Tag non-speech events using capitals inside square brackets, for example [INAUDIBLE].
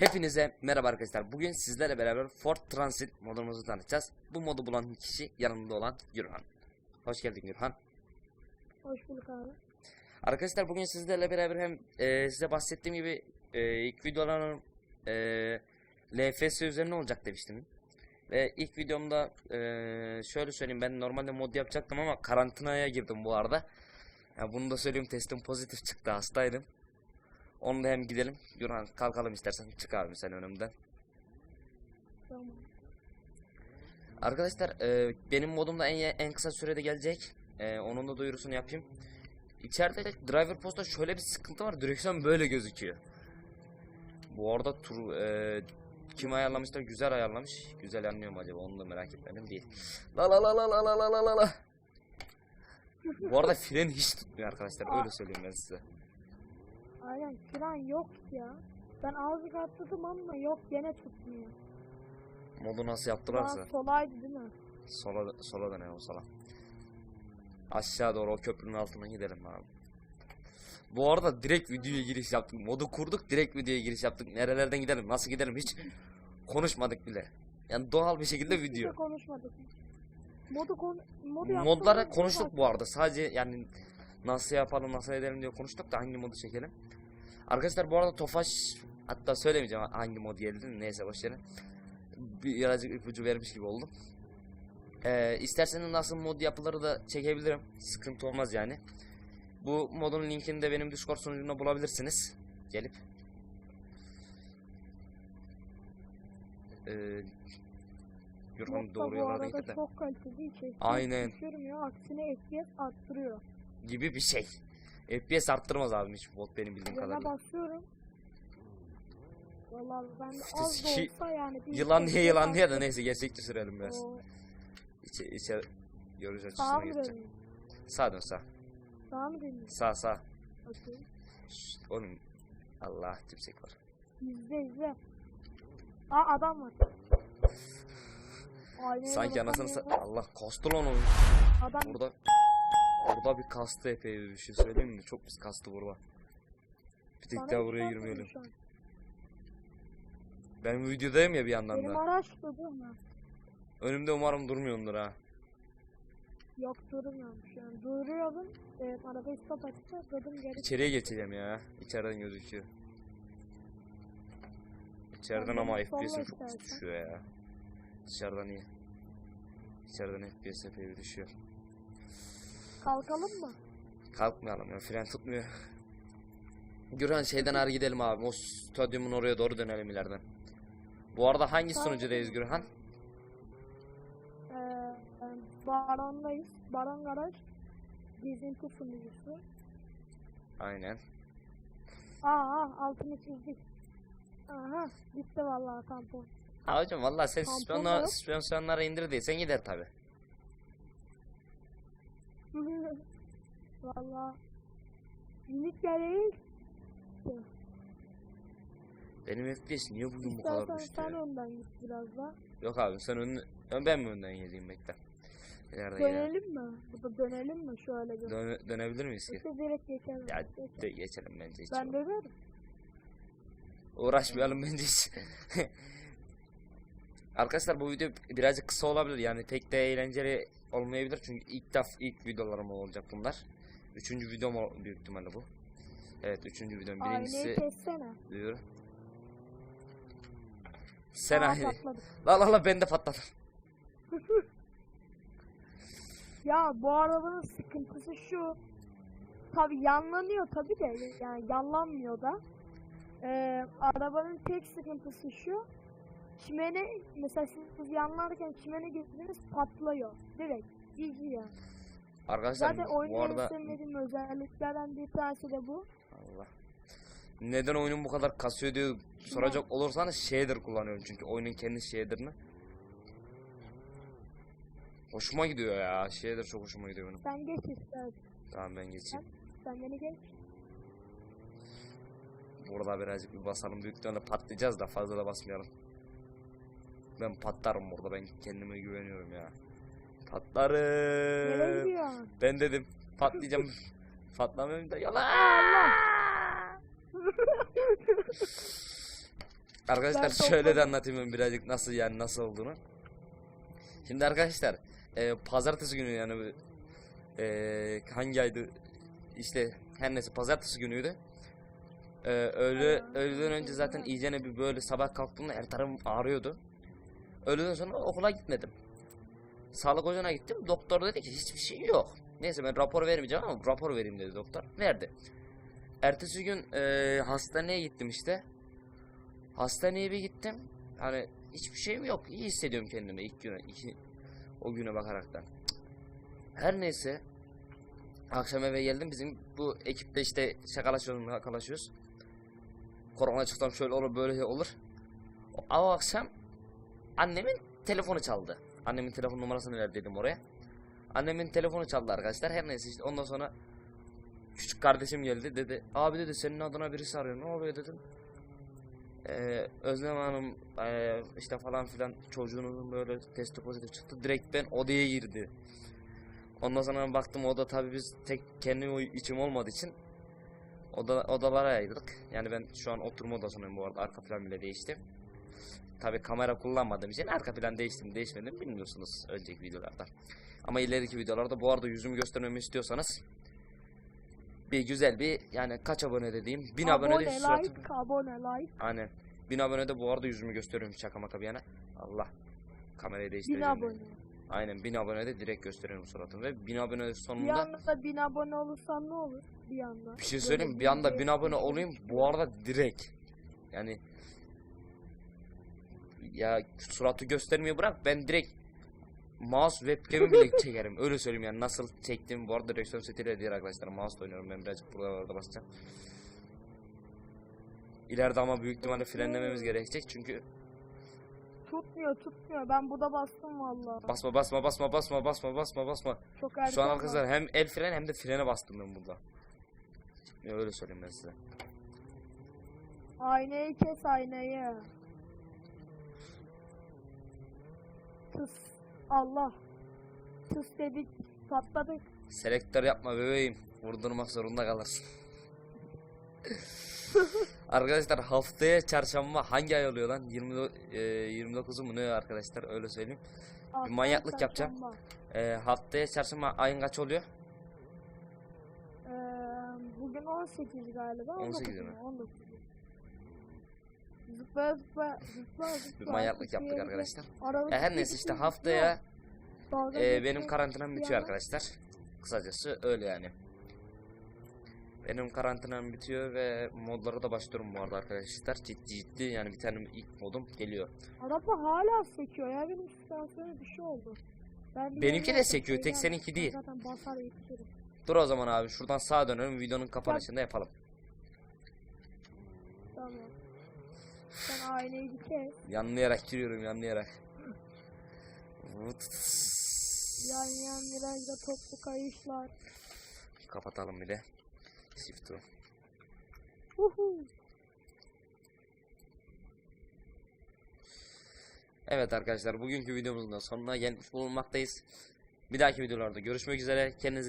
Hepinize merhaba arkadaşlar. Bugün sizlerle beraber Ford Transit modumuzu tanıtacağız. Bu modu bulan kişi yanımda olan Gürhan. Hoş geldin Gürhan. Hoş bulduk abi. Arkadaşlar bugün sizlerle beraber hem e, size bahsettiğim gibi e, ilk videolarım e, LFS üzerine olacak demiştim. Ve ilk videomda e, şöyle söyleyeyim ben normalde mod yapacaktım ama karantinaya girdim bu arada. Ya bunu da söyleyeyim testim pozitif çıktı hastaydım. Onu da hem gidelim. Gürhan kalkalım istersen çık abi sen önümden. Tamam. Arkadaşlar e, benim modumda en en kısa sürede gelecek. E, onun da duyurusunu yapayım. İçeride de driver postta şöyle bir sıkıntı var. Direksiyon böyle gözüküyor. Bu arada tur e, kim ayarlamış da güzel ayarlamış. Güzel anlıyor mu acaba onu da merak etmedim değil. La la la la la la la la la la. Bu arada fren hiç tutmuyor arkadaşlar öyle söyleyeyim ben size. Aynen fren yok ya. Ben azıcık atladım ama yok gene tutmuyor. Modu nasıl yaptılarsa. solaydı değil mi? Sola, sola o sola. Aşağı doğru o köprünün altına gidelim abi. Bu arada direkt videoya giriş yaptık. Modu kurduk direkt videoya giriş yaptık. Nerelerden gidelim nasıl gidelim hiç konuşmadık bile. Yani doğal bir şekilde Hiç de video. konuşmadık. Modu kon modu Modlara konuştuk bu arada. Sadece yani nasıl yapalım nasıl edelim diye konuştuk da hangi modu çekelim. Arkadaşlar bu arada Tofaş hatta söylemeyeceğim hangi mod geldi neyse boşverin. Birazcık ipucu vermiş gibi oldum. Ee, isterseniz nasıl mod yapıları da çekebilirim. Sıkıntı olmaz yani. Bu modun linkini de benim Discord sunucumda bulabilirsiniz. Gelip. Ee, da doğru gitti de. çok kaliteli içerik. Aynen. Düşürmüyor aksine FPS arttırıyor. Gibi bir şey. FPS arttırmaz abim hiç bot benim bildiğim Frene kadarıyla. basıyorum. Vallahi ben az da olsa yani bir Yılan diye yılan diye de neyse gerçekçi sürelim biraz. Oo, İçe, içe görüş Sağa açısına mı geçeceğim. döneyim? Sağ dön sağ. Sağa mı döneyim? Sağ sağ. Okey. Şşt, oğlum Allah timsek var. İzle izle. Aa adam var. Aynaya Sanki anasını bakamıyorum. sa- Allah lan oyun. Adam Burada burada bir kastı epey bir şey söyleyeyim mi? Çok pis kastı burada. Bir tek daha buraya girmeyelim. yapıyor şu an. Ben videodayım ya bir yandan Benim da. araç? Önümde umarım durmuyordur ha. Yok durmuyormuş yani. Duruyordum. E, arabayı stop açtı. Dedim geri. İçeriye geçeceğim ya. İçeriden gözüküyor. İçeriden ama FPS'im çok düşüyor ya. Dışarıdan iyi. İçeriden FPS epey bir düşüyor. Kalkalım mı? Kalkmayalım ya fren tutmuyor. Gürhan şeyden ağır gidelim abi. O stadyumun oraya doğru dönelim ileriden. Bu arada hangi sunucudayız Gürhan? Ee, e, Baron'dayız. Baron Garaj. Gezinti sunucusu. Aynen. Aa, altını çizdik. Aha gitti vallahi tampon. Ha hocam valla sen Tampon da yok. süspansiyonlara indir değilsen gider tabi. [LAUGHS] vallahi. Minik gereği. Benim FPS niye bugün bu kadar düştü sen ya? önden git biraz da. Yok abi sen ön, ön ben mi önden geleyim bekle. İleride gidelim. Dönelim mi? Burada dönelim mi şöyle bir? Döne- dönebilir miyiz ki? Yoksa direkt geçelim. Ya Geçelim. de geçelim bence hiç. Ben dönerim. Uğraşmayalım bence hiç. [LAUGHS] Arkadaşlar bu video birazcık kısa olabilir yani pek de eğlenceli olmayabilir çünkü ilk def ilk videolarım olacak bunlar. Üçüncü videom büyük ihtimalle bu. Evet üçüncü videom. Birincisi kessene. buyur. Sen [LAUGHS] patladı. La la la ben de patladım. [LAUGHS] Ya bu arabanın sıkıntısı şu. Tabi yanlanıyor tabi de yani yanlanmıyor da. Ee, arabanın tek sıkıntısı şu. Çimene mesela siz yanlarken çimene girdiniz patlıyor. Direkt. Ya. Arkadaşlar Zaten bu oyunun en arada sevmediğim özelliklerden bir tanesi de bu. Allah. Neden oyunun bu kadar kasıyor diye soracak olursanız shader kullanıyorum çünkü oyunun kendi shader'ını. Hoşuma gidiyor ya. Shader çok hoşuma gidiyor benim. Sen geç istersen. Tamam ben geçeyim. Sen beni geç. Burada birazcık bir basalım. Büyük ihtimalle patlayacağız da fazla da basmayalım. Ben patlarım burada. Ben kendime güveniyorum ya. Patlarım. Ben dedim. Patlayacağım. [LAUGHS] Patlamıyorum da yalan. [LAUGHS] Arkadaşlar Ben şöyle de anlatayım ben birazcık nasıl yani nasıl olduğunu. Şimdi arkadaşlar e, pazartesi günü yani e, hangi aydı işte her neyse pazartesi günüydü. E, öğle, öğleden önce zaten iyicene bir böyle sabah kalktığımda her tarafım ağrıyordu. Öğleden sonra okula gitmedim. Sağlık ocağına gittim. Doktor dedi ki hiçbir şey yok. Neyse ben rapor vermeyeceğim ama rapor vereyim dedi doktor. Verdi. Ertesi gün e, hastaneye gittim işte. Hastaneye bir gittim. Hani hiçbir şeyim yok. İyi hissediyorum kendimi ilk güne, iki, o güne bakaraktan. Her neyse. Akşam eve geldim. Bizim bu ekipte işte şakalaşıyoruz, şakalaşıyoruz. Korona çıksam şöyle olur, böyle olur. O akşam annemin telefonu çaldı. Annemin telefon numarasını ver dedim oraya. Annemin telefonu çaldı arkadaşlar. Her neyse işte ondan sonra küçük kardeşim geldi dedi. Abi dedi senin adına birisi arıyor. Ne oluyor dedim. Ee, Özlem Hanım ee, işte falan filan çocuğunun böyle testi pozitif çıktı. Direkt ben odaya girdi. Ondan sonra baktım oda tabii biz tek kendi içim olmadığı için oda, odalara ayırdık. Yani ben şu an oturma odasındayım bu arada. Arka plan bile değişti. Tabii kamera kullanmadığım için arka plan değiştim değişmedim bilmiyorsunuz önceki videolarda. Ama ileriki videolarda bu arada yüzümü göstermemi istiyorsanız bir güzel bir yani kaç abone dediğim 1000 abone abone, de suratım. like, abone, like. Aynen. 1000 abone de bu arada yüzümü gösteriyorum şaka maka bir yana. Allah. Kamerayı 1000 değiştireceğim. abone. Aynen 1000 abone de direkt gösteriyorum suratımı ve 1000 abone Bir sonunda anda da 1000 abone olursan ne olur? Bir anda. bir şey söyleyeyim bir anda 1000 abone bir- olayım bu arada direkt. Yani ya suratı göstermeyi bırak ben direkt mouse webcam'i bile [LAUGHS] çekerim. Öyle söyleyeyim yani nasıl çektiğimi bu arada direksiyon setiyle diğer arkadaşlar mouse oynuyorum ben birazcık buralarda basacağım. İleride ama büyük ihtimalle frenlememiz gerekecek çünkü Tutmuyor, tutmuyor. Ben burada bastım valla. basma basma basma basma basma basma basma. Çok erken. Şu an arkadaşlar hem el fren hem de frene bastım ben burada. Ya öyle söyleyeyim ben size. Aynayı kes aynayı. Tıs. Allah. Tıs dedik. Patladık. Selektör yapma bebeğim. Vurdurmak zorunda kalırsın. [LAUGHS] arkadaşlar haftaya çarşamba hangi ay oluyor lan? 20 e, 29'u mu ne arkadaşlar öyle söyleyeyim. Haftaya manyaklık yapacağım. çarşamba. E, haftaya çarşamba ayın kaç oluyor? Ee, bugün 18 galiba. 18 19 mi? mu? 19. Zıpla zıpla zıpla Bir zıpla. manyaklık yaptık arkadaşlar. E, her neyse işte haftaya e, benim karantinam bitiyor arkadaşlar. Kısacası öyle yani. Benim karantinam bitiyor ve modlara da başlıyorum bu arada arkadaşlar. Ciddi ciddi yani bir tane ilk modum geliyor. Araba hala sekiyor ya benim süspansiyona bir şey oldu. Ben bir Benimki de sekiyor, tek seninki değil. Zaten basar yetişirim. Dur o zaman abi şuradan sağa dönelim videonun kapanışında yapalım. Tamam. Sen bir kes. Yanlayarak giriyorum yanlayarak. Yan yan virajda toplu kayışlar. Kapatalım bir de. Shift'u. Evet arkadaşlar bugünkü videomuzun da sonuna gelmiş bulunmaktayız. Bir dahaki videolarda görüşmek üzere. Kendinize